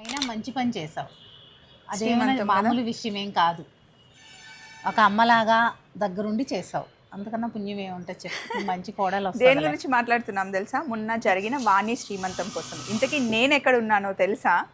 అయినా మంచి పని చేసావు. అదే శ్రీమంతం కదా? మామూలు విషయం ఏం కాదు. ఒక అమ్మలాగా దగ్గరుండి చేసావు. అంతకన్నా పుణ్యం ఏముంటుంది చెప్పు. మంచి కోడలు దేని గురించి మాట్లాడుతున్నాం తెలుసా? మొన్న జరిగిన వాణి శ్రీమంతం కోసం. ఇంతకీ నేను ఎక్కడ ఉన్నానో తెలుసా?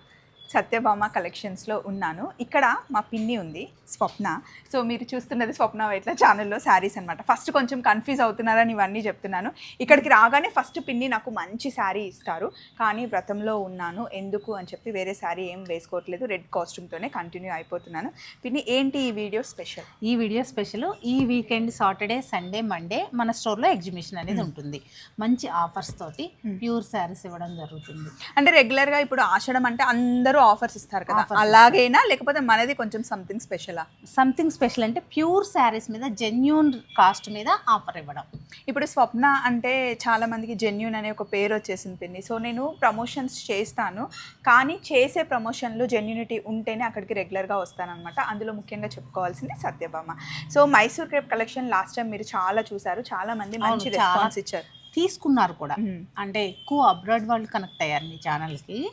సత్యభామ కలెక్షన్స్లో ఉన్నాను. ఇక్కడ మా పిన్ని ఉంది స్వప్న. సో మీరు చూస్తున్నది స్వప్న వైట్ల ఛానల్లో శారీస్ అనమాట ఫస్ట్ కొంచెం కన్ఫ్యూజ్ అవుతున్నారని ఇవన్నీ చెప్తున్నాను. ఇక్కడికి రాగానే ఫస్ట్ పిన్ని నాకు మంచి శారీ ఇస్తారు. కానీ వ్రతంలో ఉన్నాను ఎందుకు అని చెప్పి వేరే శారీ ఏం వేసుకోవట్లేదు. రెడ్ కాస్ట్యూమ్తోనే కంటిన్యూ అయిపోతున్నాను. పిన్ని ఏంటి ఈ వీడియో స్పెషల్ ఈ వీడియో స్పెషల్ ఈ వీకెండ్ సాటర్డే సండే మండే మన స్టోర్లో ఎగ్జిబిషన్ అనేది ఉంటుంది. మంచి ఆఫర్స్ తోటి ప్యూర్ శారీస్ ఇవ్వడం జరుగుతుంది. అంటే రెగ్యులర్గా ఇప్పుడు ఆషాఢం అంటే అందరూ ఆఫర్స్ ఇస్తారు కదా. అలాగైనా లేకపోతే మనది కొంచెం సంథింగ్ స్పెషలా సంథింగ్ స్పెషల్ అంటే ప్యూర్ శారీస్ మీద జెన్యున్ కాస్ట్ మీద ఆఫర్ ఇవ్వడం. ఇప్పుడు స్వప్న అంటే చాలా మందికి జెన్యున్ అనే ఒక పేరు వచ్చేసింది పిన్ని. సో నేను ప్రమోషన్స్ చేస్తాను. కానీ చేసే ప్రమోషన్లో జెన్యునిటీ ఉంటేనే అక్కడికి రెగ్యులర్గా వస్తానన్నమాట. అందులో ముఖ్యంగా చెప్పుకోవాల్సింది Satyabhama. So Mysore crepe collection last time మీరు చాలా చూసారు. చాలా మంది మంచి. రెస్పాన్స్ ఇచ్చారు. తీసుకున్నారు కూడా. అంటే ఎక్కువ అబ్రాడ్ వాళ్ళు కనెక్ట్ అయ్యారు మీ ఛానల్కి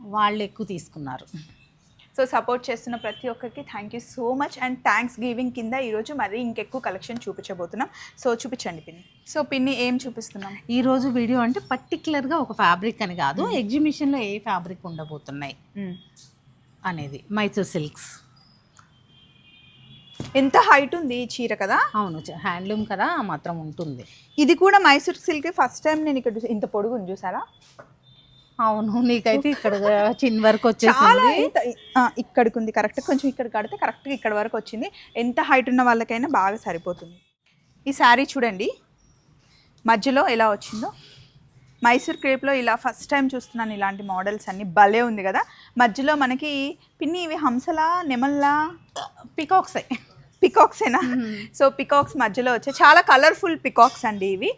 వాళ్ళు ఎక్కువ తీసుకున్నారు. సో సపోర్ట్ చేస్తున్న ప్రతి ఒక్కరికి thank you so much and Thanksgiving కింద ఈరోజు మరి ఇంకెక్కువ కలెక్షన్ చూపించబోతున్నాం. సో చూపించండి పిన్ని. సో పిన్ని ఏం చూపిస్తున్నాం? ఈ రోజు వీడియో అంటే పర్టికులర్గా ఒక ఫ్యాబ్రిక్ అని కాదు ఎగ్జిబిషన్లో ఏ ఫ్యాబ్రిక్ ఉండబోతున్నాయి అనేది మైసూర్ సిల్క్స్. ఎంత హైట్ ఉంది ఈ చీర కదా? అవును హ్యాండ్లూమ్ కదా మాత్రం ఉంటుంది. ఇది కూడా మైసూర్ సిల్క్ ఫస్ట్ టైం నేను ఇక్కడ ఇంత పొడుగు ఉంది చూసారా? అవును నీకైతే ఇక్కడ చిన్న వరకు వచ్చేసింది. ఇక్కడికి ఉంది కరెక్ట్ కొంచెం ఇక్కడ కడితే కరెక్ట్గా ఇక్కడ వరకు వచ్చింది. ఎంత హైట్ ఉన్న వాళ్ళకైనా బాగా సరిపోతుంది. ఈ శారీ చూడండి. మధ్యలో ఎలా వచ్చిందో. మైసూర్ క్రేప్లో ఇలా ఫస్ట్ టైం చూస్తున్నాను ఇలాంటి మోడల్స్ అన్ని. భలే ఉంది కదా. మధ్యలో మనకి పిన్ని ఇవి హంసలా నెమల్లా? పికాక్స్ పికాక్సేనా సో పికాక్స్ మధ్యలో వచ్చే చాలా కలర్ఫుల్ పికాక్స్ అండి ఇవి.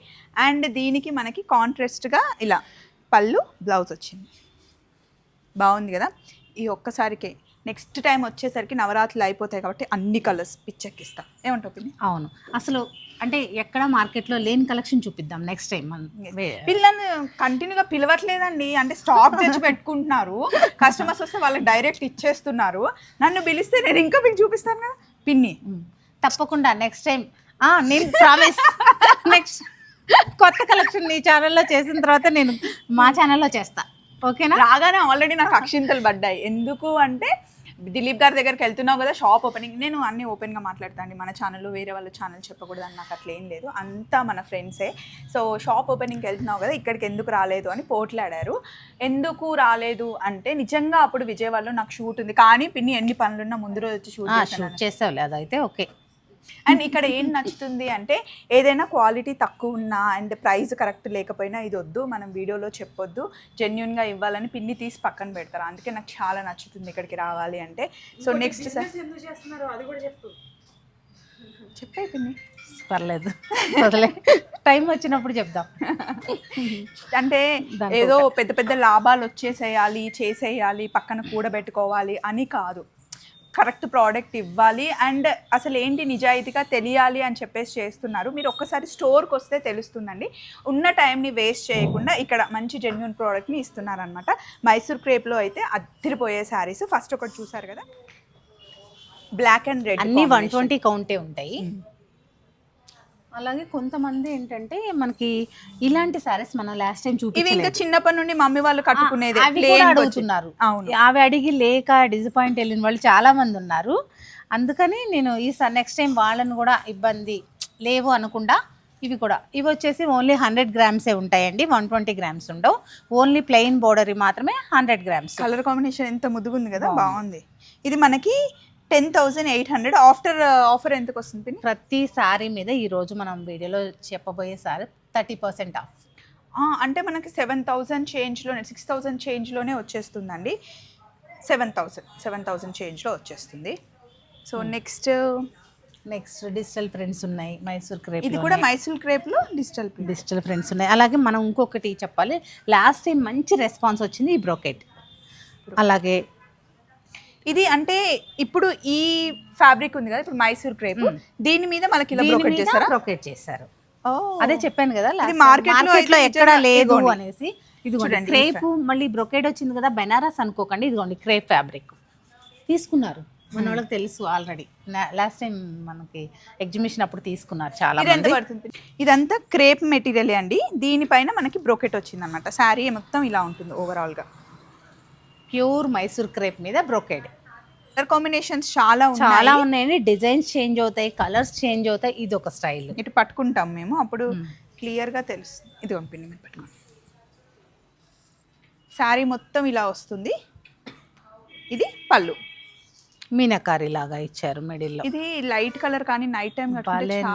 అండ్ దీనికి మనకి కాంట్రాస్ట్గా ఇలా. పళ్ళు బ్లౌజ్ వచ్చింది. బాగుంది కదా? ఈ ఒక్కసారికే నెక్స్ట్ టైం వచ్చేసరికి నవరాత్రులు అయిపోతాయి కాబట్టి అన్ని కలర్స్ పిచ్చెక్కిస్తా. పిన్ని? అవును. అసలు అంటే ఎక్కడ మార్కెట్లో లేని కలెక్షన్ చూపిద్దాం నెక్స్ట్ టైం పిల్లల్ని కంటిన్యూగా పిలవట్లేదండి. అంటే స్టాక్ తెచ్చి పెట్టుకుంటున్నారు. కస్టమర్స్ వస్తే వాళ్ళకి డైరెక్ట్ ఇచ్చేస్తున్నారు. నన్ను పిలిస్తే నేను ఇంకా మీకు చూపిస్తాను కదా? పిన్ని. తప్పకుండా నెక్స్ట్ టైం. నేను ప్రామిస్ నెక్స్ట్ కొత్త కలెక్షన్ నీ ఛానల్లో చేసిన తర్వాత నేను మా ఛానల్లో చేస్తా. ఓకేనా? రాగానే ఆల్రెడీ నాకు అక్షింతలు పడ్డాయి. ఎందుకు అంటే దిలీప్ గారి దగ్గరికి వెళ్తున్నావు కదా షాప్ ఓపెనింగ్ నేను అన్ని ఓపెన్గా మాట్లాడతాను మన ఛానల్లో వేరే వాళ్ళ ఛానల్ చెప్పకూడదు అని నాకు అట్లా ఏం లేదు. అంతా మన ఫ్రెండ్సే సో షాప్ ఓపెనింగ్కి వెళ్తున్నావు కదా ఇక్కడికి ఎందుకు రాలేదు అని పోట్లాడారు. ఎందుకు రాలేదు అంటే నిజంగా అప్పుడు విజయవాడలో నాకు షూట్ ఉంది. కానీ పిన్ని ఎన్ని పనులున్నా ముందు రోజు వచ్చి షూట్ షూట్ చేసావులే అదైతే ఓకే. అండ్ ఇక్కడ ఏం నచ్చుతుంది అంటే ఏదైనా క్వాలిటీ తక్కువ ఉన్నా అండ్ ప్రైస్ కరెక్ట్ లేకపోయినా ఇది వద్దు మనం వీడియోలో చెప్పొద్దు జెన్యున్గా ఇవ్వాలని పిన్ని తీసి పక్కన పెడతారు. అందుకే నాకు చాలా నచ్చుతుంది ఇక్కడికి రావాలి అంటే. సో నెక్స్ట్ సార్ చెప్పే. పిన్ని. పర్లేదు. టైం వచ్చినప్పుడు చెప్దాం. అంటే ఏదో పెద్ద పెద్ద లాభాలు వచ్చేసేయాలి చేసేయాలి పక్కన కూడబెట్టుకోవాలి అని కాదు. కరెక్ట్ ప్రోడక్ట్ ఇవ్వాలి అండ్ అసలు ఏంటి నిజాయితీగా తెలియాలి అని చెప్పేసి చేస్తున్నారు. మీరు ఒక్కసారి స్టోర్కి వస్తే తెలుస్తుందండి. ఉన్న టైంని వేస్ట్ చేయకుండా ఇక్కడ మంచి జెన్యున్ ప్రోడక్ట్ని ఇస్తున్నారనమాట మైసూర్ క్రేప్లో అయితే అద్దరిపోయే శారీస్. ఫస్ట్ ఒకటి చూసారు కదా? బ్లాక్ అండ్ రెడ్ అన్ని వన్ ట్వంటీ కౌంటే ఉంటాయి. అలాగే కొంతమంది ఏంటంటే మనకి ఇలాంటి సారీస్ మనం లాస్ట్ టైం ఇవి ఇంకా చూపించలేదు. చిన్నప్పటి నుండి మమ్మీ వాళ్ళు కట్టుకునేది అవి కూడా అడుగుతున్నారు. అవును. అవి అడిగి లేక డిసప్పాయింట్ వెళ్ళిన వాళ్ళు చాలా మంది ఉన్నారు. అందుకని నేను ఈ నెక్స్ట్ టైం వాళ్ళని కూడా ఇబ్బంది లేవు అనకుండా ఇవి కూడా. ఇవి వచ్చేసి ఓన్లీ హండ్రెడ్ గ్రామ్సే ఉంటాయండి. వన్ ట్వంటీ గ్రామ్స్ ఉండవు. ఓన్లీ ప్లెయిన్ బోర్డర్ మాత్రమే హండ్రెడ్ గ్రామ్స్ కలర్ కాంబినేషన్ ఎంత ముద్దుగుంది కదా బాగుంది. ఇది మనకి ten thousand eight hundred after offer uh, ఎంతకు వస్తుంది ప్రతి సారీ మీద ఈ రోజు మనం వీడియోలో చెప్పబోయే సారీ థర్టీ పర్సెంట్ ఆఫ్. అంటే మనకి సెవెన్ థౌసండ్ చేంజ్లోనే సిక్స్ థౌసండ్ చేంజ్లోనే వచ్చేస్తుందండి. సెవెన్ థౌసండ్ సెవెన్ థౌసండ్ చేంజ్లో వచ్చేస్తుంది. So next? Next digital prints ఉన్నాయి మైసూర్ క్రేప్ ఇది కూడా మైసూర్ క్రేప్లో డిజిటల్ డిజిటల్ ప్రింట్స్ ఉన్నాయి. అలాగే మనం ఇంకొకటి చెప్పాలి లాస్ట్ టైం మంచి రెస్పాన్స్ వచ్చింది ఈ బ్రోకెట్. అలాగే ఇది అంటే ఇప్పుడు ఈ ఫ్యాబ్రిక్ ఉంది కదా ఇప్పుడు మైసూర్ క్రేప్. దీని మీద మనకి ఇలా బ్రోకెట్ చేస్తారా? బ్రోకెట్ చేశారు. ఓ. అదే చెప్పాను కదా మార్కెట్లో ఎక్కడ లేదు. అనేసి. ఇదిగోండి క్రేప్ మళ్ళీ బ్రొకేడ్ వచ్చింది కదా బెనారస్ అనుకోకండి ఇదిగోండి క్రేప్ ఫ్యాబ్రిక్. తీసుకున్నారు. మన వాళ్ళకి తెలుసు ఆల్రెడీ లాస్ట్ టైం మనకి ఎగ్జిబిషన్ అప్పుడు తీసుకున్నారు చాలా ఇదంతా క్రేప్ మెటీరియల్ అండి. దీనిపైన మనకి బ్రోకెట్ వచ్చింది అనమాట శారీ మొత్తం ఇలా ఉంటుంది ఓవరాల్గా. ప్యూర్ మైసూర్ క్రేప్ మీద బ్రొకేడ్. కలర్ కాంబినేషన్స్ చాలా చాలా ఉన్నాయి ఉన్నాయండి. డిజైన్స్ చేంజ్ అవుతాయి కలర్స్ చేంజ్ అవుతాయి. ఇది ఒక స్టైల్. ఇటు పట్టుకుంటాం మేము. అప్పుడు క్లియర్గా తెలుస్తుంది ఇది పంపిండి మీరు పట్టుకోండి శారీ మొత్తం ఇలా వస్తుంది. ఇది పళ్ళు. మీనకారి లాగా ఇచ్చారు మిడిల్లో ఇది లైట్ కలర్ కానీ నైట్ టైం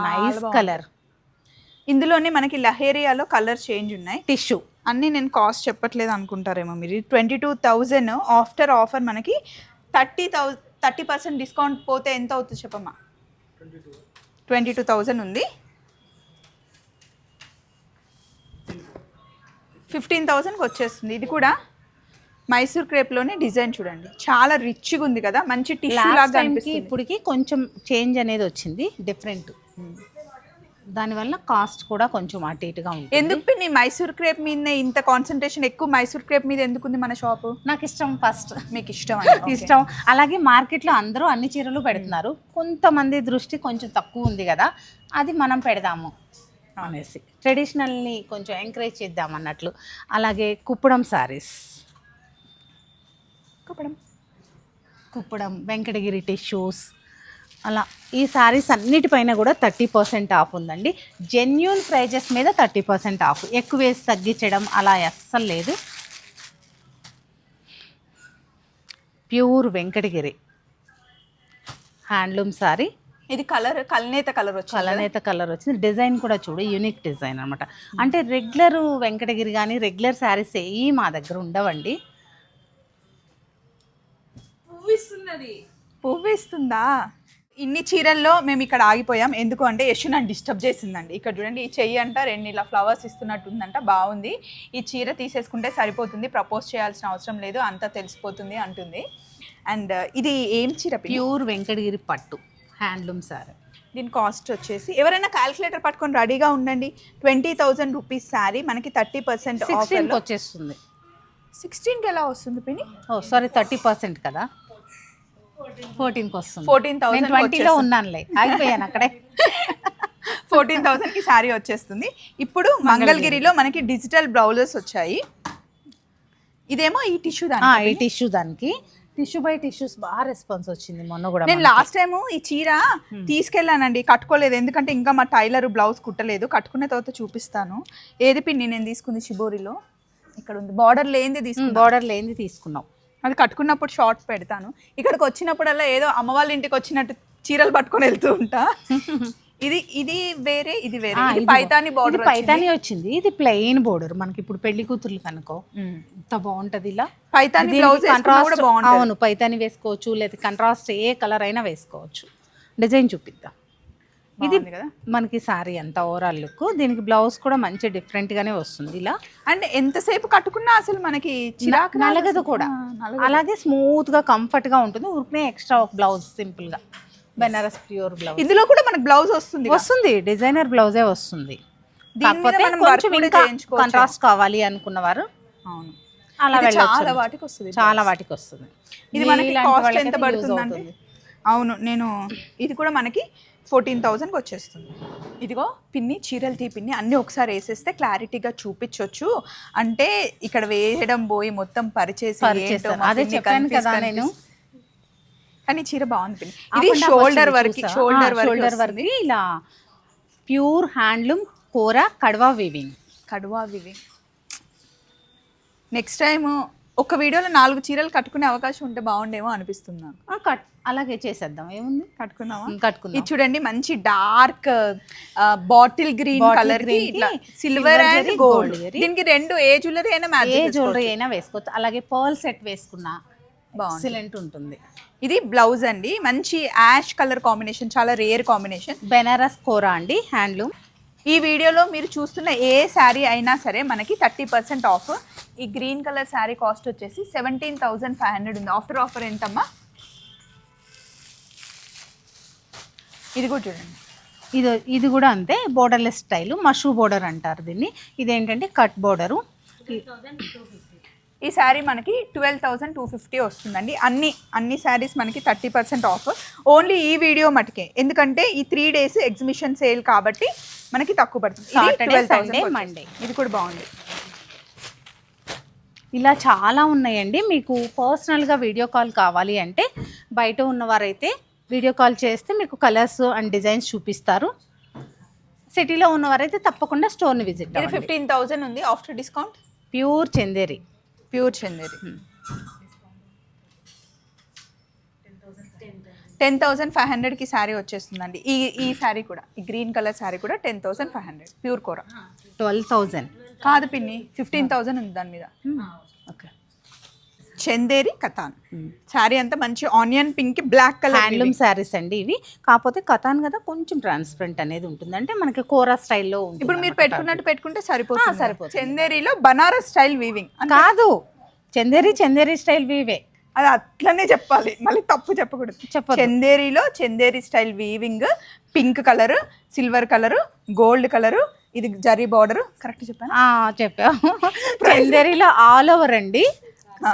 నైస్ కలర్. ఇందులోనే మనకి లహేరియాలో కలర్ చేంజ్ ఉన్నాయి. టిష్యూ. అన్నీ నేను కాస్ట్ చెప్పట్లేదు అనుకుంటారేమో మీరు. Twenty two thousand after offer మనకి thirty thou thirty percent discount పోతే ఎంత అవుతుంది చెప్పమ్మా? ట్వంటీ టూ థౌజండ్ ఉంది ఫిఫ్టీన్ థౌజండ్కి వచ్చేస్తుంది. ఇది కూడా మైసూర్ క్రేప్లోనే డిజైన్ చూడండి. చాలా రిచ్గా ఉంది కదా. మంచి టిష్యూ లాస్ట్ లాగా ఇప్పటికి కొంచెం చేంజ్ అనేది వచ్చింది. డిఫరెంట్ దానివల్ల కాస్ట్ కూడా కొంచెం అటు ఇటుగా ఉంటుంది. ఎందుకు పిన్ని? మైసూర్ క్రేప్ మీదనే ఇంత కాన్సన్ట్రేషన్ ఎక్కువ మైసూర్ క్రేప్ మీద ఎందుకు ఉంది మన షాపు? నాకు ఇష్టం ఫస్ట్ మీకు ఇష్టం ఇష్టం. అలాగే మార్కెట్లో అందరూ అన్ని చీరలు పెడుతున్నారు. కొంతమంది దృష్టి కొంచెం తక్కువ ఉంది కదా అది మనం పెడదాము అనేసి. ట్రెడిషనల్ని కొంచెం ఎంకరేజ్ చేద్దాం అన్నట్లు. అలాగే కుప్పడం సారీస్ కప్పడం. కుప్పడం వెంకటగిరి టిష్యూస్ అలా. ఈ సారీస్ అన్నిటిపైన కూడా థర్టీ పర్సెంట్ ఆఫ్ ఉందండి. జెన్యున్ ప్రైజెస్ మీద థర్టీ పర్సెంట్ ఆఫ్. ఎక్కువ వేసి తగ్గించడం అలా అస్సలు లేదు. Pure Venkatagiri handloom sari. ఇది కలర్ కల్నేత కలర్ వచ్చింది? కలనేత కలర్ వచ్చింది. డిజైన్ కూడా చూడు యూనిక్ డిజైన్ అనమాట అంటే రెగ్యులర్ వెంకటగిరి కానీ రెగ్యులర్ శారీస్ ఏ మా దగ్గర ఉండవండి. పువ్వేస్తుందా? ఇన్ని చీరల్లో మేము ఇక్కడ ఆగిపోయాం. ఎందుకు అంటే యశు నన్ను డిస్టర్బ్ చేసిందండి. ఇక్కడ చూడండి ఈ చెయ్యి అంట రెండు ఇలా ఫ్లవర్స్ ఇస్తున్నట్టు ఉందంట బాగుంది. ఈ చీర తీసేసుకుంటే సరిపోతుంది ప్రపోజ్ చేయాల్సిన అవసరం లేదు అంతా తెలిసిపోతుంది అంటుంది. అండ్ ఇది ఏం చీర? ప్యూర్ వెంకటగిరి పట్టు హ్యాండ్లూమ్ సారీ. దీని కాస్ట్ వచ్చేసి ఎవరైనా క్యాలిక్యులేటర్ పట్టుకొని రెడీగా ఉండండి. ట్వంటీ థౌజండ్ రూపీస్ శారీ మనకి థర్టీ పర్సెంట్ వచ్చేస్తుంది. సిక్స్టీన్కి ఎలా వస్తుంది పిని ఓ సారీ థర్టీ పర్సెంట్ కదా? ఫోర్టీన్కి వస్తుంది. ఫోర్టీన్ థౌసండ్ ట్వంటీలో ఉన్నానులే ఆగిపోయాను అక్కడే. ఫోర్టీన్ థౌసండ్కి శారీ వచ్చేస్తుంది. ఇప్పుడు మంగళగిరిలో మనకి డిజిటల్ బ్లౌజెస్ వచ్చాయి. ఇదేమో ఈ టిష్యూ దాని ఈ టిష్యూ దానికి. టిష్యూ బై టిష్యూస్ బాగా రెస్పాన్స్ వచ్చింది మొన్న కూడా నేను లాస్ట్ టైం ఈ చీర తీసుకెళ్ళానండి కట్టుకోలేదు. ఎందుకంటే ఇంకా మా టైలర్ బ్లౌజ్ కుట్టలేదు. కట్టుకున్న తర్వాత చూపిస్తాను. ఏది పిన్ని నేను తీసుకుంది షిబోరిలో? ఇక్కడ ఉంది. బార్డర్ లేనిది తీసుకుంది? బార్డర్ లేనిది తీసుకున్నాం. అది కట్టుకున్నప్పుడు షార్ట్ పెడతాను. ఇక్కడికి వచ్చినప్పుడల్లా ఏదో అమ్మ వాళ్ళ ఇంటికి వచ్చినట్టు చీరలు పట్టుకొని వెళ్తూ ఉంటా. ఇది ఇది వేరే ఇది వేరే. ఇది పైతాని బార్డర్ పైతాని వచ్చింది. ఇది ప్లెయిన్ బోర్డర్ మనకి ఇప్పుడు పెళ్ళి కూతుర్లు కనుకో ఎంత బాగుంటది ఇలా. పైతాని బ్లౌజ్ అవును పైతాని వేసుకోవచ్చు లేదా కంట్రాస్ట్ ఏ కలర్ అయినా వేసుకోవచ్చు. డిజైన్ చూపిద్దాం. ఇది మనకి సారీ అంత ఓవరాల్ లుక్ దీనికి బ్లౌజ్ కూడా మంచి డిఫరెంట్ గానే వస్తుంది ఇలా. అండ్ ఎంతసేపు కట్టుకున్నా అసలు మనకి చిరాకు నలగదు. కూడా. అలాగే స్మూత్గా కంఫర్ట్గా ఉంటుంది. ఊరికనే ఎక్స్ట్రా ఒక బ్లౌజ్ సింపుల్గా. బెనారస్ ప్యూర్ బ్లౌజ్ ఇందులో కూడా మనకి బ్లౌజ్ వస్తుంది. వస్తుంది. డిజైనర్ బ్లౌజే వస్తుంది. కాకపోతే కొంచెం ఇంకా. కంట్రాస్ట్ కావాలి అనుకున్నవారు అవును. అలా చాలా వాటికి వస్తుంది చాలా వాటికి వస్తుంది. ఇది మనకి కాస్ట్ ఎంత పడుతుంది. అవును నేను ఇది కూడా మనకి ఫోర్టీన్ థౌజండ్కి వచ్చేస్తుంది. ఇదిగో పిన్ని చీరలు తీ పిన్ని అన్నీ ఒకసారి వేసేస్తే క్లారిటీగా చూపించవచ్చు అంటే ఇక్కడ వేయడం పోయి మొత్తం పరిచేసి అదే చెప్పాను కదా. నేను. కానీ చీర బాగుంది పిన్ని. ఇది షోల్డర్ వరకు? షోల్డర్ షోల్డర్ వరకు ఇలా ప్యూర్ హ్యాండ్లూమ్ కూర కడవా వీవింగ్ కడువా వివి నెక్స్ట్ టైం ఒక వీడియోలో నాలుగు చీరలు కట్టుకునే అవకాశం ఉంటే బాగుండేమో అనిపిస్తుంది నాకు. కట్ అలాగే చేసేద్దాం. ఏముంది? కట్టుకున్నావా? ఉమ్, కట్టుకుందాం. ఇది చూడండి మంచి డార్క్ బాటిల్ గ్రీన్ Bottle కలర్కి green కి ఇట్లా silver silver and zari, gold gold. Zari. దీనికి రెండు ఏ జ్యువెలరీ అయినా మ్యాచ్ ఏ జ్యువెలరీ అయినా వేసుకోవచ్చు. అలాగే పర్ల్ సెట్ వేసుకున్నా బాగుంది. ఎక్సలెంట్ ఉంటుంది. ఇది బ్లౌజ్ అండి. మంచి యాష్ కలర్ కాంబినేషన్ చాలా రేర్ కాంబినేషన్. బెనారస్ కోరా అండి హ్యాండ్లూమ్. ఈ వీడియోలో మీరు చూస్తున్న ఏ శారీ అయినా సరే మనకి థర్టీ పర్సెంట్ ఆఫ్. ఈ గ్రీన్ కలర్ శారీ కాస్ట్ వచ్చేసి సెవెంటీన్ థౌసండ్ ఫైవ్ హండ్రెడ్ ఉంది. ఆఫ్టర్ ఆఫర్ ఎంతమ్మా? ఇది కూడా చూడండి. ఇది ఇది కూడా అంతే బోర్డర్లెస్ స్టైల్ మషూ బోర్డర్ అంటారు దీన్ని. ఇదేంటంటే కట్ బోర్డరు ఈ శారీ మనకి ట్వెల్వ్ థౌసండ్ టూ ఫిఫ్టీ వస్తుందండి. అన్ని అన్ని శారీస్ మనకి థర్టీ పర్సెంట్ ఆఫ్. ఓన్లీ ఈ వీడియో మటుకే. ఎందుకంటే ఈ త్రీ డేస్ ఎగ్జిబిషన్ సేల్ కాబట్టి మనకి తక్కువ పడుతుంది. ఇది Saturday, 12,000 Sunday, కి వచ్చేస్తుంది. Monday. ఇది కూడా బాగుంది. ఇలా చాలా ఉన్నాయండి. మీకు పర్సనల్గా వీడియో కాల్ కావాలి అంటే బయట ఉన్నవారైతే వీడియో కాల్ చేస్తే మీకు కలర్స్ అండ్ డిజైన్స్ చూపిస్తారు. సిటీలో ఉన్నవారైతే తప్పకుండా స్టోర్ని విజిట్ ఫిఫ్టీన్ థౌసండ్ ఉంది. After discount pure Chanderi pure Chanderi ten thousand five హండ్రెడ్కి శారీ వచ్చేస్తుందండి. ఈ ఈ శారీ కూడా ఈ గ్రీన్ కలర్ శారీ కూడా ten thousand five hundred pure Kora. Twelve thousand కాదు పిన్ని ఫిఫ్టీన్ థౌసండ్ ఉంది దాని మీద. ఓకే. చందేరి కథాన్. శారీ అంతా మంచి onion pink black colour handloom saris అండి ఇవి. కాకపోతే కథాన్ కదా కొంచెం ట్రాన్స్పరెంట్ అనేది ఉంటుంది. అంటే మనకి కోరా స్టైల్లో ఉంటుంది ఇప్పుడు మీరు పెట్టుకున్నట్టు పెట్టుకుంటే సరిపోతుంది. సరిపోతుంది. చందేరిలో బనారస్ స్టైల్ వీవింగ్ కాదు చందేరి చందేరి స్టైల్ వీవే అది అట్లనే చెప్పాలి. మళ్ళీ తప్పు చెప్పకూడదు. చందేరిలో Chanderi style weaving pink colour silver colour gold colour ఇది జరీ బార్డర్ కరెక్ట్ చెప్పాను? ఆ, చెప్పావు. చందేరిలో ఆల్ ఓవర్ అండి.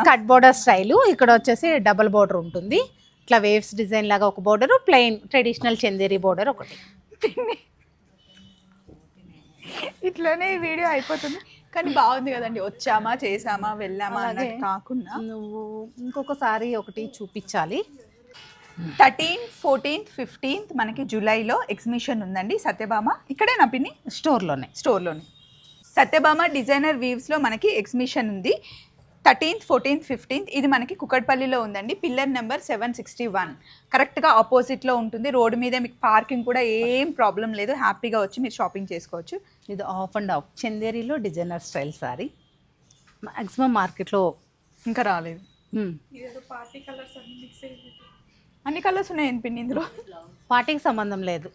కట్ బోర్డర్ స్టైలు ఇక్కడ వచ్చేసి డబుల్ బోర్డర్ ఉంటుంది. ఇట్లా వేవ్స్ డిజైన్ లాగా ఒక border plain traditional Chanderi border ఒకటి. ఇట్లనే ఈ వీడియో అయిపోతుంది. కానీ బాగుంది కదండి. వచ్చామా చేసామా వెళ్ళామా అలాగే. అన్నట్టు కాకుండా నువ్వు ఇంకొకసారి ఒకటి చూపించాలి. థర్టీన్ ఫోర్టీన్త్ ఫిఫ్టీన్త్ మనకి జూలైలో ఎగ్జిబిషన్ ఉందండి. సత్యభామ ఇక్కడే నా పిన్ని? స్టోర్లోనే. స్టోర్లోనే. సత్యభామ డిజైనర్ వీవ్స్లో మనకి ఎగ్జిబిషన్ ఉంది. థర్టీన్త్ ఫోర్టీన్త్ ఫిఫ్టీన్త్ ఇది మనకి కుకట్పల్లిలో ఉందండి. Pillar number seven sixty one. కరెక్ట్గా ఆపోజిట్లో ఉంటుంది. రోడ్డు మీద మీకు పార్కింగ్ కూడా ఏం ప్రాబ్లం లేదు. హ్యాపీగా వచ్చి మీరు షాపింగ్ చేసుకోవచ్చు. ఇది ఆఫ్ అండ్ ఆఫ్. చందేరిలో డిజైనర్ స్టైల్ సారీ. మ్యాక్సిమం మార్కెట్లో ఇంకా రాలేదు. అన్ని కలర్స్ ఉన్నాయి పిన్ని ఇందులో? పార్టీకి సంబంధం లేదు.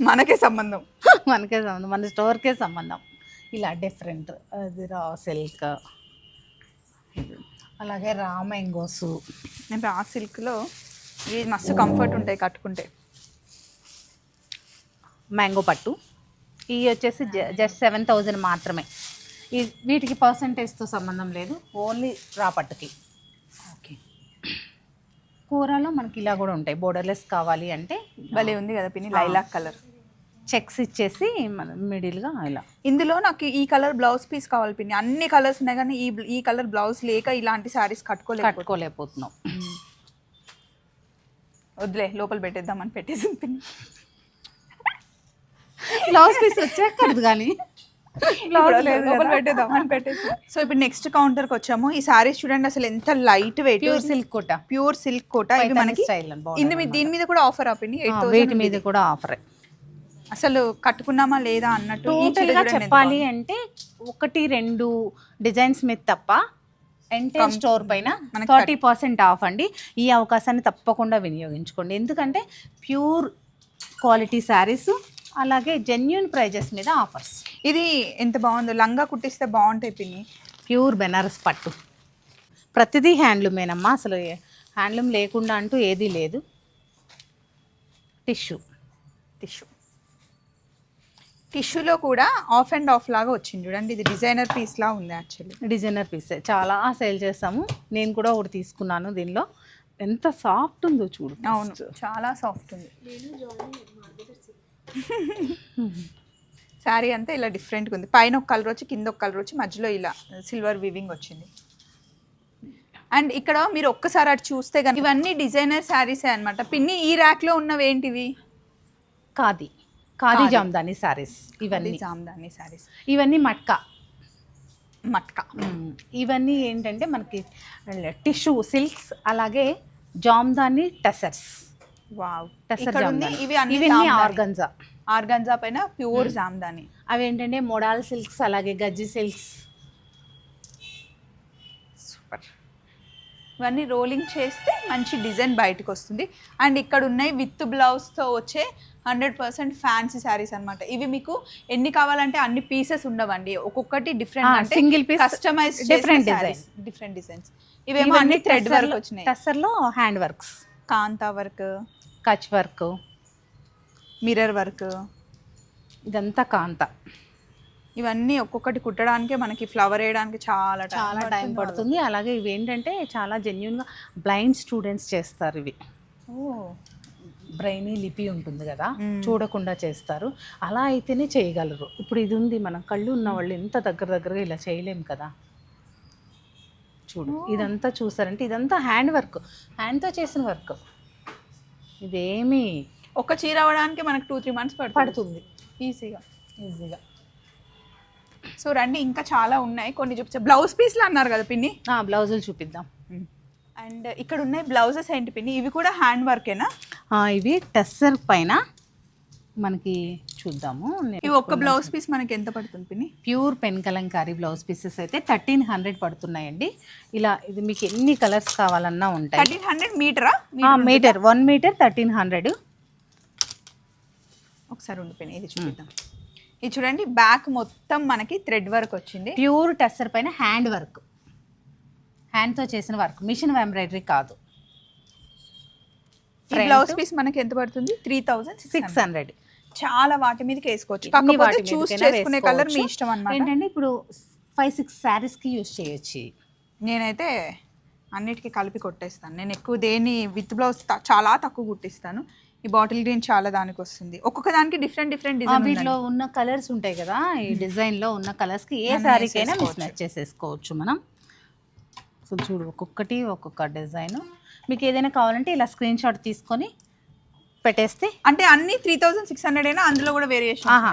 మనకే సంబంధం. మనకే సంబంధం. మన స్టోర్కే సంబంధం. ఇలా డిఫరెంట్ అది రా సిల్క్ అలాగే రా మ్యాంగోసు ఆ సిల్క్లో ఇవి మస్తు కంఫర్ట్ ఉంటాయి కట్టుకుంటే. మ్యాంగో పట్టు. ఇవి వచ్చేసి జస్ట్ సెవెన్ థౌజండ్ మాత్రమే. ఈ వీటికి పర్సంటేజ్తో సంబంధం లేదు ఓన్లీ రా పట్టుకి ఓకే. కూరలో మనకి ఇలా కూడా ఉంటాయి బోర్డర్లెస్ కావాలి అంటే భలే ఉంది కదా పిన్ని లైలాక్ కలర్. చెక్స్ ఇచ్చేసి మన మిడిల్గా ఇలా. ఇందులో నాకు ఈ కలర్ బ్లౌజ్ పీస్ కావాలి పిన్ని అన్ని కలర్స్ ఉన్నాయి కానీ ఈ ఈ కలర్ బ్లౌజ్ లేక ఇలాంటి శారీస్ కట్టుకోలేదు కట్టుకోలేకపోతున్నాం. వద్దులే లోపల పెట్టేద్దామని పెట్టేసింది పిన్ని. బ్లౌజ్ పీస్ వచ్చేక్కర్దు కానీ. సో ఇప్పుడు నెక్స్ట్ కౌంటర్కి వచ్చాము. ఈ శారీస్ చూడండి అసలు ఎంత light weight pure silk Kota. Pure silk Kota. Paithani మనకి ఇందు దీని మీద కూడా ఆఫర్ ఆపింది థౌసండ్ మీద కూడా ఆఫర్ అసలు కట్టుకున్నామా లేదా అన్నట్టు ఈ చీర టోటల్గా చూడండి ఎంత చెప్పాలి అంటే ఒకటి రెండు డిజైన్స్ మీద తప్ప ఎంటైర్ స్టోర్ పైన మనకి థర్టీ పర్సెంట్ ఆఫ్ అండి. ఈ అవకాశాన్ని తప్పకుండా వినియోగించుకోండి. ఎందుకంటే ప్యూర్ క్వాలిటీ శారీస్ అలాగే జెన్యున్ ప్రైజెస్ మీద ఆఫర్స్ ఇది ఎంత బాగుందో. లంగా కుట్టిస్తే బాగుంటాయి పిన్ని. ప్యూర్ బెనారస్ పట్టు. ప్రతిదీ హ్యాండ్లూమేనమ్మా. అసలు హ్యాండ్లూమ్ లేకుండా అంటూ ఏదీ లేదు. టిష్యూ టిష్యూ టిష్యూలో కూడా ఆఫ్ అండ్ ఆఫ్ లాగా వచ్చింది. చూడండి ఇది డిజైనర్ పీస్ లా ఉంది యాక్చువల్లీ డిజైనర్ పీస్ చాలా సేల్ చేస్తాము నేను కూడా ఒకటి తీసుకున్నాను దీనిలో. ఎంత సాఫ్ట్ ఉందో చూడు అవును చాలా సాఫ్ట్ ఉంది. శారీ అంతా ఇలా డిఫరెంట్గా ఉంది. పైన ఒక కలర్ వచ్చి కింద ఒక కలర్ వచ్చి మధ్యలో ఇలా సిల్వర్ వివింగ్ వచ్చింది. అండ్ ఇక్కడ మీరు ఒక్కసారి అటు చూస్తే కానీ ఇవన్నీ డిజైనర్ శారీసే అనమాట పిన్ని ఈ ర్యాక్లో ఉన్నవి ఏంటివి? ఖాదీ. ఖాదీ. జామ్దాని సారీస్ ఇవన్నీ. జామ్దాని శారీస్ ఇవన్నీ మట్కా. మట్కా. ఇవన్నీ ఏంటంటే మనకి టిష్యూ సిల్క్స్ అలాగే జామ్దాని టసర్స్ వావ్. జామ్దాని. ఇవి అన్ని ఇవన్నీ జామ్దాని. ఆర్గంజా ఆర్గంజా పైన ప్యూర్ జామ్దాని. అవి ఏంటంటే మొడాల్ సిల్క్స్ అలాగే గజ్జి సిల్క్స్. సూపర్. ఇవన్నీ రోలింగ్ చేస్తే మంచి డిజైన్ బయటకు వస్తుంది. అండ్ ఇక్కడ ఉన్నాయి విత్ బ్లౌజ్తో వచ్చే హండ్రెడ్ పర్సెంట్ ఫ్యాన్సీ శారీస్ అనమాట ఇవి మీకు ఎన్ని కావాలంటే అన్ని పీసెస్ ఉండవండి. ఒక్కొక్కటి different single piece, customise different different designs ఇవేమో అన్ని థ్రెడ్ వర్క్ వచ్చినాయి. టసర్లో hand works kantha work Kutch work. Mirror work. ఇదంతా కాంత. ఇవన్నీ ఒక్కొక్కటి కుట్టడానికే మనకి ఫ్లవర్ వేయడానికి చాలా చాలా టైం పడుతుంది. అలాగే ఇవి ఏంటంటే చాలా జెన్యున్గా బ్లైండ్ స్టూడెంట్స్ చేస్తారు ఇవి. ఓ బ్రెయినీ లిపి ఉంటుంది కదా. చూడకుండా చేస్తారు. అలా అయితేనే చేయగలరు. ఇప్పుడు ఇది ఉంది మనం కళ్ళు ఉన్న వాళ్ళు ఎంత దగ్గర దగ్గరగా ఇలా చేయలేం కదా. చూడు ఇదంతా చూసారంటే ఇదంతా హ్యాండ్ వర్క్ హ్యాండ్తో చేసిన వర్క్ ఇదేమీ? ఒక చీర అవ్వడానికి మనకి టూ త్రీ మంత్స్ పడుతుంది. పడుతుంది. ఈజీగా ఈజీగా సో రండి ఇంకా చాలా ఉన్నాయి. కొన్ని చూపించా బ్లౌజ్ పీస్లు అన్నారు కదా పిన్ని? బ్లౌజులు చూపిద్దాం. అండ్ ఇక్కడ ఉన్నాయి బ్లౌజెస్ ఏంటి పిన్ని? ఇవి కూడా హ్యాండ్ వర్కేనా ఇవి టెస్సర్ పైన మనకి చూద్దాము. ఇవి ఒక్క బ్లౌజ్ పీస్ మనకి ఎంత పడుతుంది పిన్ని? Pure pen Kalamkari blouse pieces అయితే థర్టీన్ హండ్రెడ్ పడుతున్నాయండి. ఇలా ఇది మీకు ఎన్ని కలర్స్ కావాలన్నా ఉంటాయి. Thirteen hundred మీటరా metre one metre thirteen hundred ఒకసారి ఉండిపోయినాయి ఇది చూపిద్దాం. ఇది చూడండి బ్యాక్ మొత్తం మనకి థ్రెడ్ వర్క్ వచ్చింది. ప్యూర్ టెస్సర్ పైన హ్యాండ్ వర్క్ హ్యాండ్తో చేసిన వర్క్ మిషన్ ఎంబ్రాయిడరీ కాదు. ఈ బ్లౌజ్ పీస్ మనకి ఎంత పడుతుంది? త్రీ థౌసండ్ సిక్స్ హండ్రెడ్ చాలా వాటి మీదకి వేసుకోవచ్చు. కాకపోతే చూస్ చేసుకునే కలర్ మీ. ఇష్టం అన్నమాట. ఏంటంటే ఇప్పుడు ఫైవ్ సిక్స్ శారీస్కి యూజ్ చేయొచ్చు. నేనైతే అన్నిటికీ కలిపి కొట్టేస్తాను. నేను ఎక్కువ దేని విత్ బ్లౌజ్ చాలా తక్కువ కుట్టిస్తాను. ఈ బాటిల్ గ్రీన్ చాలా దానికి వస్తుంది. ఒక్కొక్క దానికి డిఫరెంట్ డిఫరెంట్ డిజైన్ వీటిలో ఉన్న కలర్స్ ఉంటాయి కదా ఈ డిజైన్లో ఉన్న కలర్స్కి ఏ మనం శారీకైనా మిస్. మ్యాచ్ చేసేసుకోవచ్చు మనం. సో చూడు ఒక్కొక్కటి ఒక్కొక్క డిజైన్ మీకు ఏదైనా కావాలంటే ఇలా స్క్రీన్ షాట్ తీసుకొని పెట్టేస్తే అంటే అన్ని త్రీ థౌసండ్ సిక్స్ హండ్రెడ్ అయినా అందులో కూడా వేరియేషన్ ఆహా.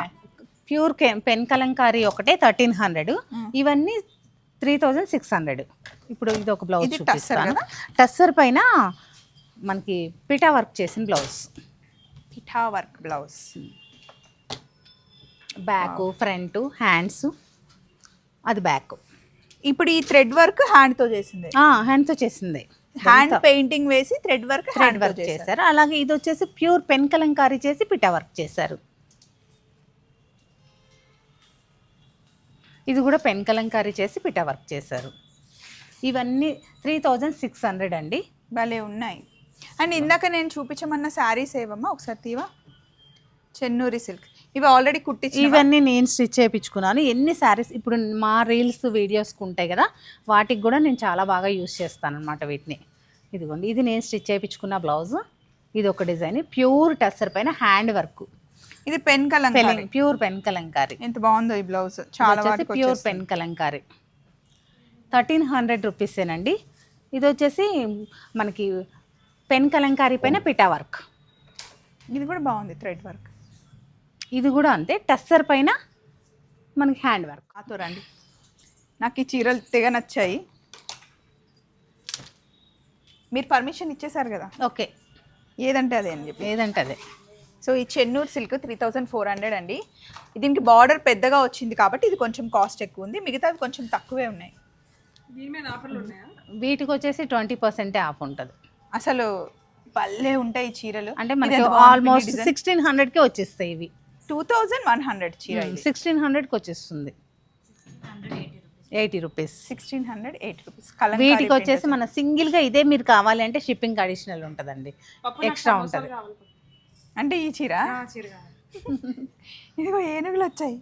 ప్యూర్ పెన్ కలంకారీ ఒకటే థర్టీన్ హండ్రెడ్ ఇవన్నీ త్రీ థౌజండ్ సిక్స్ హండ్రెడ్ ఇప్పుడు ఇది ఒక బ్లౌజ్ టస్సర్ చూపిస్తాను. కదా? టస్సర్ పైన మనకి పిటా వర్క్ చేసిన blouse పిఠా work blouse back front hands అది బ్యాక్ ఇప్పుడు ఈ థ్రెడ్ వర్క్ హ్యాండ్తో చేసింది. హ్యాండ్తో చేసింది. హ్యాండ్ పెయింటింగ్ వేసి థ్రెడ్ వర్క్ హ్యాండ్ వర్క్ చేశారు. అలాగే ఇది వచ్చేసి ప్యూర్ పెన్ కలంకారీ చేసి పిటా వర్క్ చేశారు. ఇది కూడా పెన్ కలంకారీ చేసి పిటా వర్క్ చేశారు. ఇవన్నీ త్రీ థౌజండ్ సిక్స్ హండ్రెడ్ అండి. భలే ఉన్నాయి. అండ్ ఇందాక నేను చూపించమన్న శారీస్ ఏవమ్మా? ఒకసారి తీవా? చెన్నూరి సిల్క్ ఇవి ఆల్రెడీ కుట్టించి ఇవన్నీ నేను స్టిచ్ చేయించుకున్నాను. ఎన్ని శారీస్ ఇప్పుడు మా రీల్స్ వీడియోస్కి ఉంటాయి కదా వాటికి కూడా నేను చాలా బాగా యూస్ చేస్తాను అనమాట వీటిని. ఇదిగోండి ఇది నేను స్టిచ్ చేయించుకున్న బ్లౌజ్. ఇది ఒక డిజైన్ ప్యూర్ టస్సర్ పైన హ్యాండ్ వర్క్. ఇది pen Kalamkari. Pure pen Kalamkari. ఎంత బాగుందో ఈ బ్లౌజ్. చాలా pure. Pen Kalamkari. Thirteen hundred రూపీసేనండి. ఇది వచ్చేసి మనకి పెన్ కలంకారీ పైన పిటా వర్క్. ఇది కూడా బాగుంది థ్రెడ్ వర్క్. ఇది కూడా అంతే టస్సర్ పైన మనకి హ్యాండ్ వర్క్. నాతో రండి నాకు ఈ చీరలు తెగ నచ్చాయి. మీరు పర్మిషన్ ఇచ్చేసారు కదా. ఓకే. ఏదంటే అదే అని చెప్పి. ఏదంటే అదే. సో ఈ Chennur silk three thousand four hundred అండి. దీనికి బార్డర్ పెద్దగా వచ్చింది కాబట్టి ఇది కొంచెం కాస్ట్ ఎక్కువ ఉంది. మిగతావి కొంచెం తక్కువే ఉన్నాయి. వీటికి వచ్చేసి ట్వంటీ పర్సెంటే ఆఫ్ ఉంటుంది. అసలు భలే ఉంటాయి ఈ చీరలు. అంటే మనకి ఆల్మోస్ట్ సిక్స్టీన్ హండ్రెడ్కి వచ్చేస్తాయి ఇవి. టూ థౌజండ్ వన్ హండ్రెడ్ చీర సిక్స్టీన్ హండ్రెడ్కి వచ్చేస్తుంది. Eighty rupees. Sixteen hundred eight rupees. వీటికి వచ్చేసి మన సింగిల్గా ఇదే మీరు కావాలి అంటే షిప్పింగ్ అడిషనల్ ఉంటుందండి. ఎక్స్ట్రా ఉంటుంది. అంటే ఈ చీర? ఇదిగో ఏనుగులు వచ్చాయి.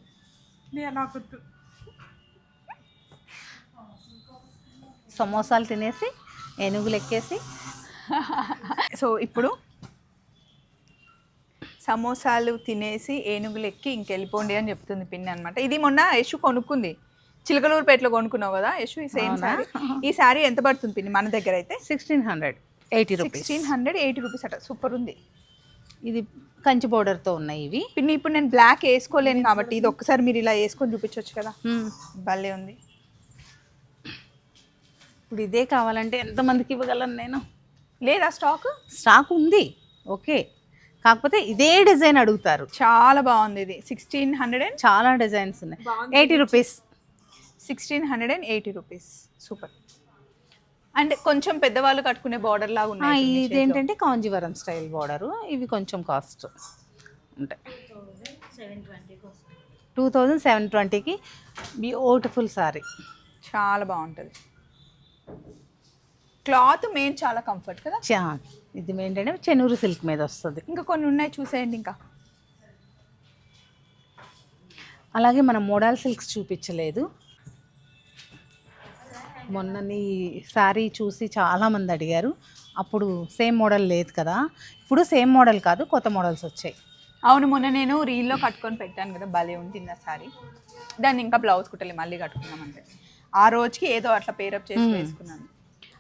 సమోసాలు తినేసి ఏనుగులు ఎక్కేసి. సో ఇప్పుడు సమోసాలు తినేసి ఏనుగులు ఎక్కి ఇంకెళ్ళిపోండి అని చెప్తుంది పిన్ని అనమాట ఇది మొన్న యశు కొనుక్కుంది. చిలకలూరుపేటలో కొనుక్కున్నావు కదా యశు ఈ సేమ్? శారీ ఈ శారీ ఎంత పడుతుంది పిన్ని మన దగ్గర అయితే? Sixteen hundred eighty rupees sixteen hundred eighty rupees అట. సూపర్ ఉంది. ఇది కంచి బోర్డర్తో ఉన్నాయి ఇవి. పిన్ని ఇప్పుడు నేను బ్లాక్ వేసుకోలేను కాబట్టి ఇది ఒక్కసారి మీరు ఇలా వేసుకొని చూపించవచ్చు కదా. భలే ఉంది. ఇప్పుడు ఇదే కావాలంటే ఎంతమందికి ఇవ్వగలను నేను? లేదా స్టాక్ స్టాక్ ఉంది. ఓకే కాకపోతే ఇదే డిజైన్ అడుగుతారు. చాలా బాగుంది ఇది. సిక్స్టీన్ హండ్రెడ్ అండ్ చాలా డిజైన్స్ ఉన్నాయి. Eighty rupees sixteen hundred and eighty rupees super అంటే కొంచెం పెద్దవాళ్ళు కట్టుకునే బార్డర్ లాగా ఉన్నాయి ఇది ఏంటంటే కాంజీవరం స్టైల్ బోర్డరు ఇవి కొంచెం కాస్ట్ ఉంటాయి. టూ థౌజండ్ సెవెన్ ట్వంటీకి బ్యూటిఫుల్ సారీ చాలా బాగుంటుంది. క్లాత్ మెయిన్ చాలా కంఫర్ట్ కదా? చా ఇది ఏంటంటే చెన్నూరు సిల్క్ మీద వస్తుంది. ఇంకా కొన్ని ఉన్నాయి చూసేయండి ఇంకా. అలాగే మనం మోడల్ సిల్క్స్ చూపించలేదు. మొన్న నీ శారీ చూసి చాలామంది అడిగారు. అప్పుడు సేమ్ మోడల్ లేదు కదా. ఇప్పుడు సేమ్ మోడల్ కాదు కొత్త మోడల్స్ వచ్చాయి. అవును మొన్న నేను రీల్లో కట్టుకొని పెట్టాను కదా భలే ఉంటుంది ఆ సారీ దాన్ని ఇంకా బ్లౌజ్ కుట్టలే మళ్ళీ కట్టుకున్నాం అంటే. ఆ రోజుకి ఏదో అట్లా పేరప్ చేసి. వేసుకున్నాను.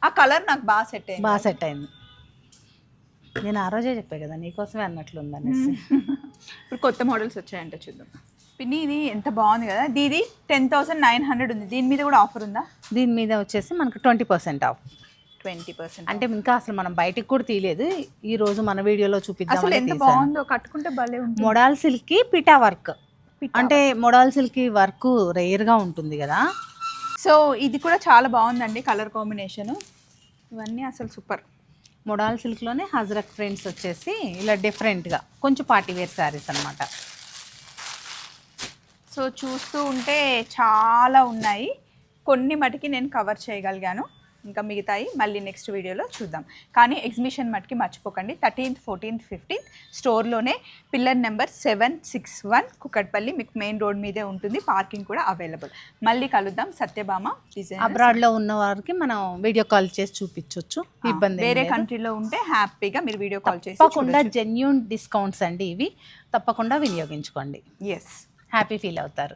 ఆ కలర్ నాకు బాగా సెట్ అయింది. బాగా సెట్ అయింది. నేను ఆ రోజే చెప్పా కదా నీకోసమే అన్నట్లుంది అనేసి ఇప్పుడు కొత్త మోడల్స్ వచ్చాయంట చూద్దాం. పిన్ని ఇది ఎంత బాగుంది కదా. దీది టెన్ థౌసండ్ నైన్ హండ్రెడ్ ఉంది. దీని మీద కూడా ఆఫర్ ఉందా? దీని మీద వచ్చేసి మనకు twenty percent off. Twenty percent అంటే ఇంకా అసలు మనం బయటికి కూడా తీయలేదు. ఈ రోజు మన వీడియోలో అసలు చూపిద్దాం ఎంత బాగుందో కట్టుకుంటే భలే ఉంటుంది. మొడాల్ సిల్క్ పిటా వర్క్. అంటే మొడాల్ సిల్క్ వర్క్ రేర్గా ఉంటుంది కదా. సో ఇది కూడా చాలా బాగుందండి కలర్ కాంబినేషన్. ఇవన్నీ అసలు సూపర్. మొడాల్ సిల్క్లోనే హజరక్ ప్రింట్స్ వచ్చేసి ఇలా డిఫరెంట్గా కొంచెం పార్టీ వేర్ శారీస్ అనమాట సో చూస్తూ ఉంటే చాలా ఉన్నాయి. కొన్ని మటుకి నేను కవర్ చేయగలిగాను. ఇంకా మిగతాయి మళ్ళీ నెక్స్ట్ వీడియోలో చూద్దాం. కానీ ఎగ్జిబిషన్ మటుకి మర్చిపోకండి. Thirteenth fourteenth fifteenth స్టోర్లోనే pillar number seven six one Kukatpally మీకు మెయిన్ రోడ్ మీదే ఉంటుంది. పార్కింగ్ కూడా అవైలబుల్ మళ్ళీ కలుద్దాం. సత్యభామ డిజైన్ అబ్రాడ్లో ఉన్న వారికి మనం వీడియో కాల్ చేసి చూపించవచ్చు ఇబ్బంది వేరే. కంట్రీలో ఉంటే హ్యాపీగా మీరు వీడియో కాల్ చేసి తప్పకుండా జెన్యున్ డిస్కౌంట్స్ అండి ఇవి. తప్పకుండా వినియోగించుకోండి. ఎస్ హ్యాపీ ఫీల్ అవుతారు.